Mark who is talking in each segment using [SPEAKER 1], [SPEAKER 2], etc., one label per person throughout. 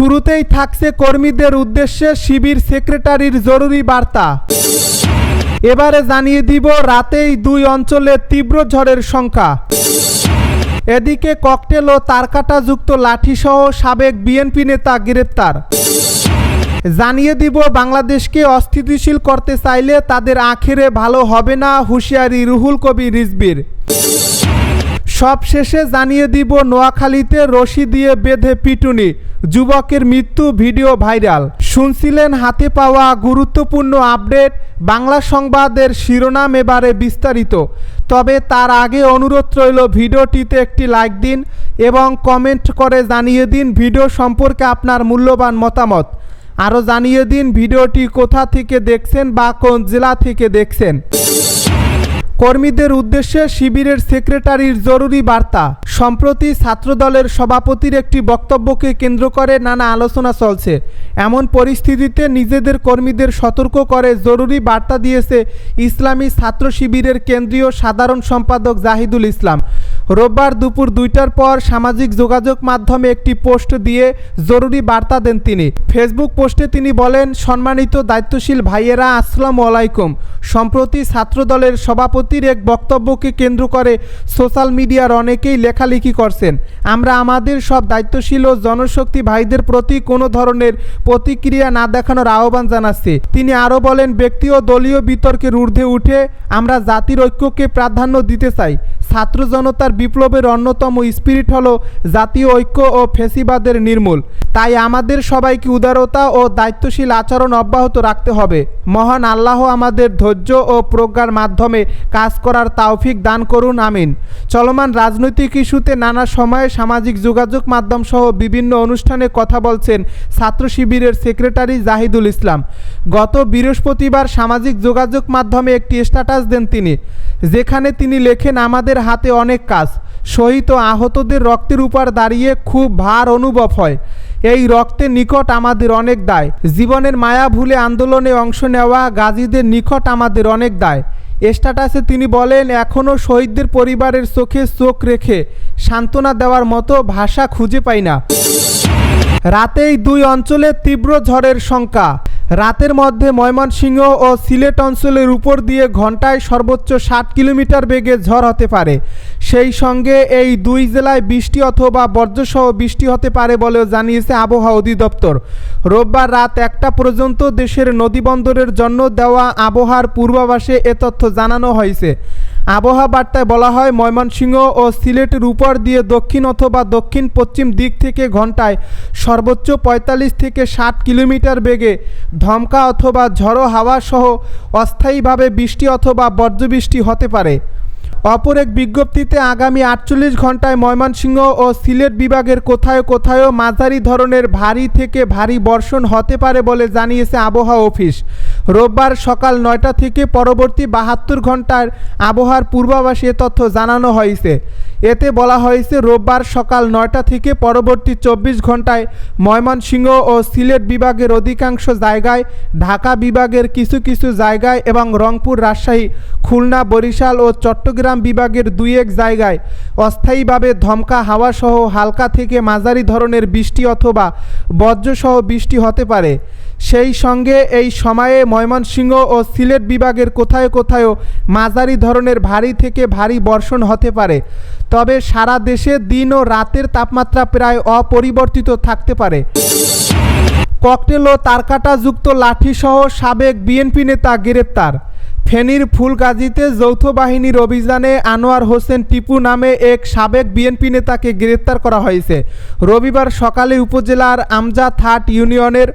[SPEAKER 1] শুরুতেই থাকছে কর্মীদের উদ্দেশ্যে শিবির সেক্রেটারির জরুরি বার্তা। এবারে জানিয়ে দিব, রাতেই দুই অঞ্চলে তীব্র ঝড়ের সংখ্যা। এদিকে ককটেল ও তারকাটাযুক্ত লাঠিসহ সাবেক বিএনপি নেতা গ্রেপ্তার। জানিয়ে দিব, বাংলাদেশকে অস্থিতিশীল করতে চাইলে তাদের আখেরে ভালো হবে না হুঁশিয়ারি রুহুল কবি রিজবির। সব শেষে জানিয়ে দিব, নোয়াখালীতে রশি দিয়ে বেঁধে পিটুনি, যুবকের মৃত্যু ভিডিও ভাইরাল। শুনছিলেন হাতে পাওয়া গুরুত্বপূর্ণ আপডেট, বাংলা সংবাদের শিরোনাম এবারে বিস্তারিত। তবে তার আগে অনুরোধ রইল, ভিডিওটিতে একটি লাইক দিন এবং কমেন্ট করে জানিয়ে দিন ভিডিও সম্পর্কে আপনার মূল্যবান মতামত। আরও জানিয়ে দিন ভিডিওটি কোথা থেকে দেখছেন বা কোন জেলা থেকে দেখছেন। কর্মীদের উদ্দেশ্যে শিবিরের সেক্রেটারির জরুরি বার্তা। সম্প্রতি ছাত্রদলের সভাপতির একটি বক্তব্যকে কেন্দ্র করে নানা আলোচনা চলছে। এমন পরিস্থিতিতে নিজেদের কর্মীদের সতর্ক করে জরুরি বার্তা দিয়েছে ইসলামী ছাত্র শিবিরের কেন্দ্রীয় সাধারণ সম্পাদক জাহিদুল ইসলাম। রোববার দুপুর দুইটার পর সামাজিক যোগাযোগ মাধ্যমে একটি পোস্ট দিয়ে জরুরি বার্তা দেন তিনি। ফেসবুক পোস্টে তিনি বলেন, সম্মানিত দায়িত্বশীল ভাইয়েরা, আসসালামু আলাইকুম। সম্প্রতি ছাত্রদলের সভাপতির এক বক্তব্যকে কেন্দ্র করে সোশ্যাল মিডিয়ার অনেকেই লেখালেখি করছেন। আমরা আমাদের সব দায়িত্বশীল ও জনশক্তি ভাইদের প্রতি কোনো ধরনের প্রতিক্রিয়া না দেখানোর আহ্বান জানাচ্ছি। তিনি আরও বলেন, ব্যক্তি ও দলীয় বিতর্কের ঊর্ধ্বে উঠে আমরা জাতির ঐক্যকে প্রাধান্য দিতে চাই। ছাত্র জনতার বিপ্লবের অন্যতম স্পিরিট হলো জাতীয় ঐক্য ও ফেসিবাদের নির্মূল। তাই আমাদের সবাইকে উদারতা ও দায়িত্বশীল আচরণ অব্যাহত রাখতে হবে। মহান আল্লাহ আমাদের ধৈর্য ও প্রজ্ঞার মাধ্যমে কাজ করার তাওফিক দান করুন, আমিন। চলমান রাজনৈতিক ইস্যুতে নানা সময়ে সামাজিক যোগাযোগ মাধ্যম সহ বিভিন্ন অনুষ্ঠানে কথা বলছেন ছাত্র শিবিরের সেক্রেটারি জাহিদুল ইসলাম। গত বৃহস্পতিবার সামাজিক যোগাযোগ মাধ্যমে একটি স্ট্যাটাস দেন তিনি, যেখানে তিনি লেখেন, আমাদের হাতে অনেক কাজ। শহীদ ও আহতদের রক্তের উপর দাঁড়িয়ে খুব ভার অনুভব হয়। এই রক্তের নিকট আমাদের অনেক দায়। জীবনের মায়া ভুলে আন্দোলনে অংশ নেওয়া গাজীদের নিকট আমাদের অনেক দায়। স্ট্যাটাসে তিনি বলেন এখনও শহীদদের পরিবারের চোখে চোখ রেখে সান্ত্বনা দেওয়ার মতো ভাষা খুঁজে পাই না। রাতেই দুই অঞ্চলে তীব্র ঝড়ের শঙ্কা। রাতের মধ্যে ময়মনসিংহ ও সিলেট অঞ্চলের উপর দিয়ে ঘন্টায় সর্বোচ্চ ষাট কিলোমিটার বেগে ঝড় হতে পারে। সেই সঙ্গে এই দুই জেলায় বৃষ্টি অথবা বর্জ্যসহ বৃষ্টি হতে পারে বলেও জানিয়েছে আবহাওয়া অধিদপ্তর। রোববার রাত একটা পর্যন্ত দেশের নদীবন্দরের জন্য দেওয়া আবহাওয়ার পূর্বাভাসে এ তথ্য জানানো হয়েছে। আবহাওয়া বার্তায় বলা হয়, ময়মনসিংহ ও সিলেটের উপর দিয়ে দক্ষিণ অথবা দক্ষিণ পশ্চিম দিক থেকে ঘন্টায় সর্বোচ্চ পঁয়তাল্লিশ থেকে ষাট কিলোমিটার বেগে ধমকা অথবা ঝড়ো হাওয়া সহ অস্থায়ীভাবে বৃষ্টি অথবা বজ্রবৃষ্টি হতে পারে। অপর এক বিজ্ঞপ্তিতে আগামী আটচল্লিশ ঘন্টায় ময়মনসিংহ ও সিলেট বিভাগের কোথায় কোথাও মাঝারি ধরনের ভারী থেকে ভারী বর্ষণ হতে পারে বলে জানিয়েছে আবহাওয়া অফিস। রোববার সকাল নয়টা থেকে পরবর্তী বাহাত্তর ঘণ্টার আবহাওয়ার পূর্বাভাসে তথ্য জানানো হয়েছে। এতে বলা হয়েছে, রোববার সকাল নয়টা থেকে পরবর্তী চব্বিশ ঘন্টায় ময়মনসিংহ ও সিলেট বিভাগের অধিকাংশ জায়গায়, ঢাকা বিভাগের কিছু কিছু জায়গায় এবং রংপুর, রাজশাহী, খুলনা, বরিশাল ও চট্টগ্রাম বিভাগের দুই এক জায়গায় অস্থায়ীভাবে ধমকা, হাওয়াসহ হালকা থেকে মাঝারি ধরনের বৃষ্টি অথবা বজ্রসহ বৃষ্টি হতে পারে। সেই সঙ্গে এই সময়ে ময়মনসিংহ ও সিলেট বিভাগের কোথায় কোথায়ও মাঝারি ধরনের ভারী থেকে ভারী বর্ষণ হতে পারে। তবে সারা দেশে দিন ও রাতের তাপমাত্রা প্রায় অপরিবর্তিত থাকতে পারে। ককটেল ও তারকাটাযুক্ত লাঠিসহ সাবেক বিএনপি নেতা গ্রেপ্তার। ফেনীর ফুলগাজীতে যৌথ বাহিনীর অভিযানে আনোয়ার হোসেন টিপু নামে এক সাবেক বিএনপি নেতাকে গ্রেপ্তার করা হয়েছে। রবিবার সকালে উপজেলার আমজা থাট ইউনিয়নের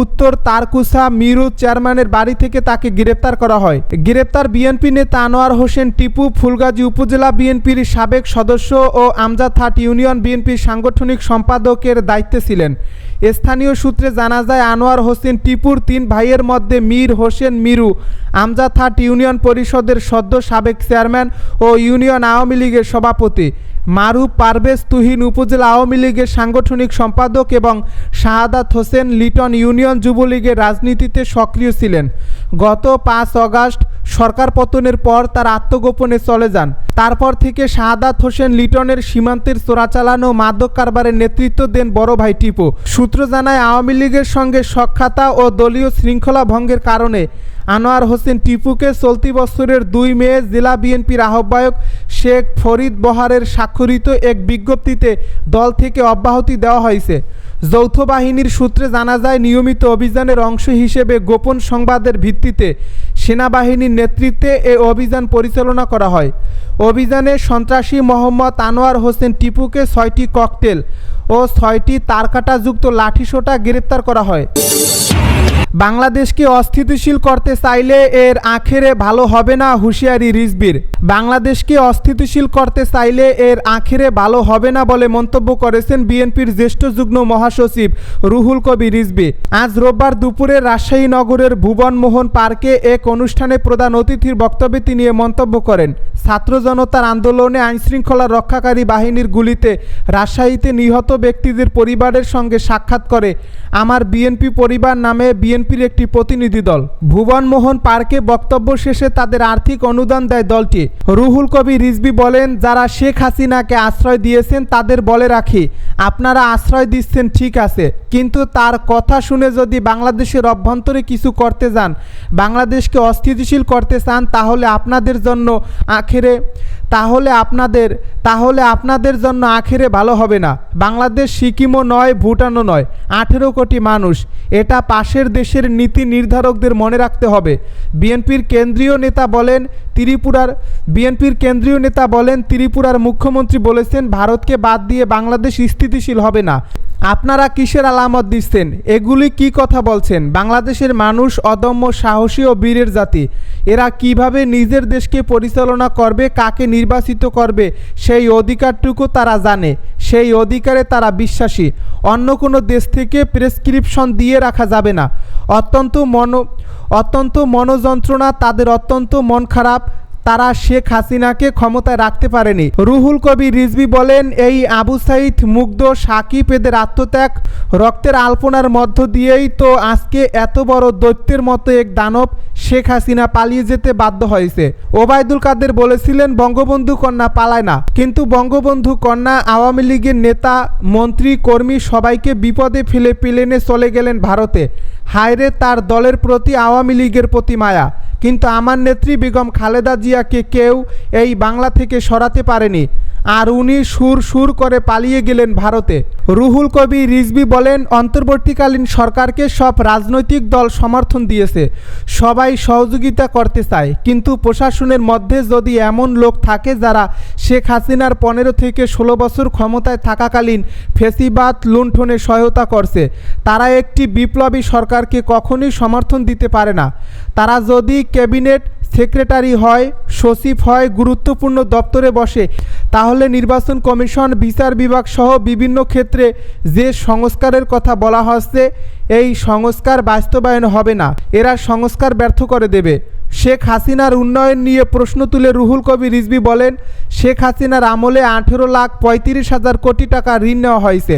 [SPEAKER 1] উত্তর তারকুসা মিরু চেয়ারম্যানের বাড়ি থেকে তাকে গ্রেপ্তার করা হয়। গ্রেপ্তার বিএনপি নেতা আনোয়ার হোসেন টিপু ফুলগাজী উপজেলা বিএনপির সাবেক সদস্য ও আমজা থাট ইউনিয়ন বিএনপির সাংগঠনিক সম্পাদকের দায়িত্বে ছিলেন। স্থানীয় সূত্রে জানা যায়, আনোয়ার হোসেন টিপুর তিন ভাইয়ের মধ্যে মীর হোসেন মিরু, আমজা থাট ইউনিয়ন পরিষদের সদ্য সাবেক চেয়ারম্যান ও ইউনিয়ন আওয়ামী লীগের সভাপতি মারু পারভেজ তুহিন উপজেলা আওয়ামী লীগের সাংগঠনিক সম্পাদক এবং শাহাদাত হোসেন লিটন ইউনিয়ন যুবলীগের রাজনীতিতে সক্রিয় ছিলেন। গত পাঁচ অগাস্ট সরকার পতনের পর তার আত্মগোপনে চলে যান। তারপর থেকে শাহাদাত হোসেন লিটনের সীমান্তের চোরাচালান মাদক কারবারের নেতৃত্ব দেন বড় ভাই টিপু। সূত্র জানায়, আওয়ামী লীগের সঙ্গে সখ্যাতা ও দলীয় শৃঙ্খলা ভঙ্গের কারণে আনোয়ার হোসেন টিপুকে চলতি বছরের দুই মে জেলা বিএনপির আহ্বায়ক শেখ ফরিদ বহারের স্বাক্ষরিত এক বিজ্ঞপ্তিতে দল থেকে অব্যাহতি দেওয়া হয়েছে। যৌথ বাহিনীর সূত্রে জানা যায়, নিয়মিত অভিযানের অংশ হিসেবে গোপন সংবাদের ভিত্তিতে সেনাবাহিনীর নেতৃত্বে এ অভিযান পরিচালনা করা হয়। অভিযানে সন্ত্রাসী মোহাম্মদ আনোয়ার হোসেন টিপুকে ছয়টি ককটেল ও ছয়টি তারকাটাযুক্ত লাঠিসোঁটা গ্রেপ্তার করা হয়। বাংলাদেশকে অস্থিতিশীল করতে চাইলে এর আখেরে ভালো হবে না হুঁশিয়ারি রিজবির। বাংলাদেশকে অস্থিতিশীল করতে চাইলে এর আখেরে ভালো হবে না বলে মন্তব্য করেছেন বিএনপির জ্যেষ্ঠ যুগ্ম মহাসচিব রুহুল কবি রিজবি। আজ রোববার দুপুরে রাজশাহী নগরের ভুবনমোহন পার্কে এক অনুষ্ঠানে প্রধান অতিথির বক্তব্যে তিনি এ মন্তব্য করেন, ছাত্র জনতার আন্দোলনে আইনশৃঙ্খলা রক্ষাকারী বাহিনীর গুলিতে রাজশাহীতে নিহত ব্যক্তিদের পরিবারের সঙ্গে সাক্ষাৎ করে আমার বিএনপি পরিবার নামে বিএনপির একটি প্রতিনিধি দল। ভুবনমোহন পার্কে বক্তব্য শেষে তাদের আর্থিক অনুদান দেয় দলটি। রুহুল কবি রিজবি বলেন, যারা শেখ হাসিনাকে আশ্রয় দিয়েছেন তাদের বলে রাখি, আপনারা আশ্রয় দিচ্ছেন ঠিক আছে, কিন্তু তার কথা শুনে যদি বাংলাদেশের অভ্যন্তরে কিছু করতে যান, বাংলাদেশকে অস্থিতিশীল করতে চান, তাহলে আপনাদের জন্য আখেরে, তাহলে আপনাদের তাহলে আপনাদের জন্য আখেরে ভালো হবে না। বাংলাদেশ সিকিমও নয়, ভুটানও নয়, আঠেরো কোটি মানুষ। এটা পাশের দেশের নীতি নির্ধারকদের মনে রাখতে হবে। বিএনপির কেন্দ্রীয় নেতা বলেন, ত্রিপুরার, বিএনপির কেন্দ্রীয় নেতা বলেন, ত্রিপুরার মুখ্যমন্ত্রী বলেছেন, ভারতকে বাদ দিয়ে বাংলাদেশ স্থিতিশীল হবে না। আপনারা কিসের আলামত দিচ্ছেন? এগুলি কি কথা বলছেন? বাংলাদেশের মানুষ অদম্য সাহসী ও বীরের জাতি। এরা কীভাবে নিজের দেশকে পরিচালনা করবে, কাকে নির্বাচিত করবে, সেই অধিকারটুকু তারা জানে, সেই অধিকারে তারা বিশ্বাসী। অন্য কোনো দেশ থেকে প্রেসক্রিপশন দিয়ে রাখা যাবে না। অত্যন্ত মনো, অত্যন্ত মনোযন্ত্রণা, তাদের অত্যন্ত মন খারাপ তারা শেখ হাসিনাকে ক্ষমতায় রাখতে পারেনি। রুহুল কবি রিজবি বলেন, এই আবু সাইদ মুগ্ধ, সাকিব এদের আত্মত্যাগ, রক্তের আলপনার মধ্য দিয়েই তো আজকে এত বড় দৈত্যের মতো এক দানব শেখ হাসিনা পালিয়ে যেতে বাধ্য হয়েছে। ওবায়দুল কাদের বলেছিলেন, বঙ্গবন্ধু কন্যা পালায় না। কিন্তু বঙ্গবন্ধু কন্যা, আওয়ামী লীগের নেতা, মন্ত্রী, কর্মী সবাইকে বিপদে ফেলে প্লেনে চলে গেলেন ভারতে। হায়রে তার দলের প্রতি আওয়ামী লীগের প্রতি মায়া। কিন্তু আমার নেত্রী বেগম খালেদা জিয়াকে কেউ এই বাংলা থেকে সরাতে পারেনি। আর উনি সুর সুর করে পালিয়ে গেলেন ভারতে। রুহুল কবি রিজবি বলেন, অন্তর্বর্তীকালীন সরকারকে সব রাজনৈতিক দল সমর্থন দিয়েছে। সবাই সহযোগিতা করতে চায়। কিন্তু প্রশাসনের মধ্যে যদি এমন লোক থাকে যারা শেখ হাসিনার পনেরো থেকে ষোলো বছর ক্ষমতায় থাকাকালীন ফেসিবাদ লুণ্ঠনে সহায়তা করছে, তারা একটি বিপ্লবী সরকারকে কখনোই সমর্থন দিতে পারে না। তারা যদি ক্যাবিনেট সেক্রেটারি হয়, সচিব হয়, গুরুত্বপূর্ণ দপ্তরে বসে। তাহলে নির্বাচন কমিশন, বিচার বিভাগ সহ বিভিন্ন ক্ষেত্রে যে সংস্কারের কথা বলা হচ্ছে, এই সংস্কার বাস্তবায়ন হবে না। এরা সংস্কার ব্যর্থ করে দেবে। শেখ হাসিনার উন্নয়ন নিয়ে প্রশ্ন তুলে রুহুল কবি রিজবি বলেন, শেখ হাসিনার আমলে আঠেরো লাখ পঁয়ত্রিশ হাজার কোটি টাকা ঋণ নেওয়া হয়েছে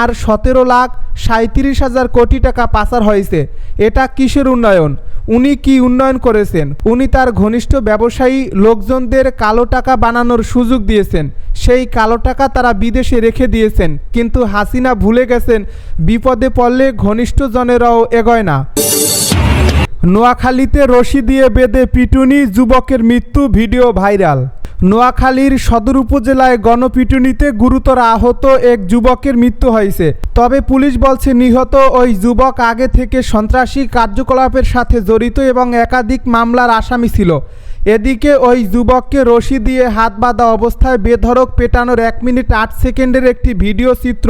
[SPEAKER 1] আর সতেরো লাখ সাঁত্রিশ হাজার কোটি টাকা পাচার হয়েছে। এটা কিসের উন্নয়ন? উনি কি উন্নয়ন করেছেন? উনি তার ঘনিষ্ঠ ব্যবসায়ী লোকজনদের কালো টাকা বানানোর সুযোগ দিয়েছেন। সেই কালো টাকা তারা বিদেশে রেখে দিয়েছেন। কিন্তু হাসিনা ভুলে গেছেন, বিপদে পড়লে ঘনিষ্ঠজনেরাও এগোয় না। নোয়াখালীতে রশি দিয়ে বেঁধে পিটুনি যুবকের মৃত্যু ভিডিও ভাইরাল। নোয়াখালীর সদর উপজেলায় গণপিটুনিতে গুরুতর আহত এক যুবকের মৃত্যু হয়েছে। তবে পুলিশ বলছে, নিহত ওই যুবক আগে থেকে সন্ত্রাসী কার্যকলাপের সাথে জড়িত এবং একাধিক মামলার আসামি ছিল। এদিকে ওই যুবককে রশি দিয়ে হাত বাঁধা অবস্থায় বেধরক পেটানোর এক মিনিট আট সেকেন্ডের একটি ভিডিও চিত্র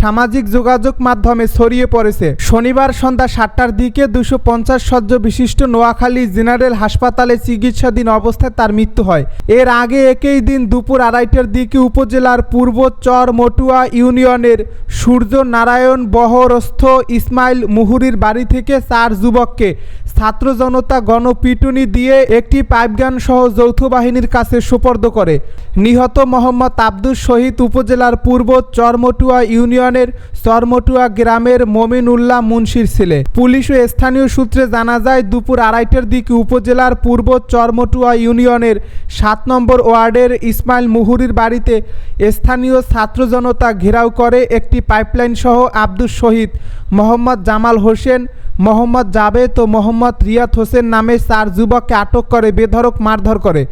[SPEAKER 1] সামাজিক যোগাযোগ মাধ্যমে ছড়িয়ে পড়েছে। শনিবার সন্ধ্যা সাতটার দিকে দুশো পঞ্চাশ সজ্জ বিশিষ্ট নোয়াখালী জেনারেল হাসপাতালে চিকিৎসাধীন অবস্থায় তার মৃত্যু হয়। এর আগে একই দিন দুপুর আড়াইটার দিকে উপজেলার পূর্ব চর মটুয়া ইউনিয়নের সূর্য নারায়ণ বহরস্থ ইসমাইল মুহুরির বাড়ি থেকে চার যুবককে ছাত্র জনতা গণপিটুনি দিয়ে একটি পাইপগান সহ যৌথ বাহিনীর কাছে সোপর্দ করে। নিহত মোহাম্মদ আব্দুল শহীদ উপজেলার পূর্ব চরমটুয়া ইউনিয়নের চরমটুয়া গ্রামের মমিন উল্লাহ মুন্সির ছেলে। পুলিশ ও স্থানীয় সূত্রে জানা যায়, দুপুর আড়াইটার দিকে উপজেলার পূর্ব চরমটুয়া ইউনিয়নের সাত নম্বর ওয়ার্ডের ইসমাইল মুহুরির বাড়িতে স্থানীয় ছাত্র জনতা ঘেরাও করে একটি পাইপলাইন সহ আব্দুল শহীদ মোহাম্মদ জামাল হোসেন মোহাম্মদ জাবেদ ও মোহাম্মদ রিয়াদ হোসেন নামে চার যুবককে আটক করে বেধড়ক মারধর করে।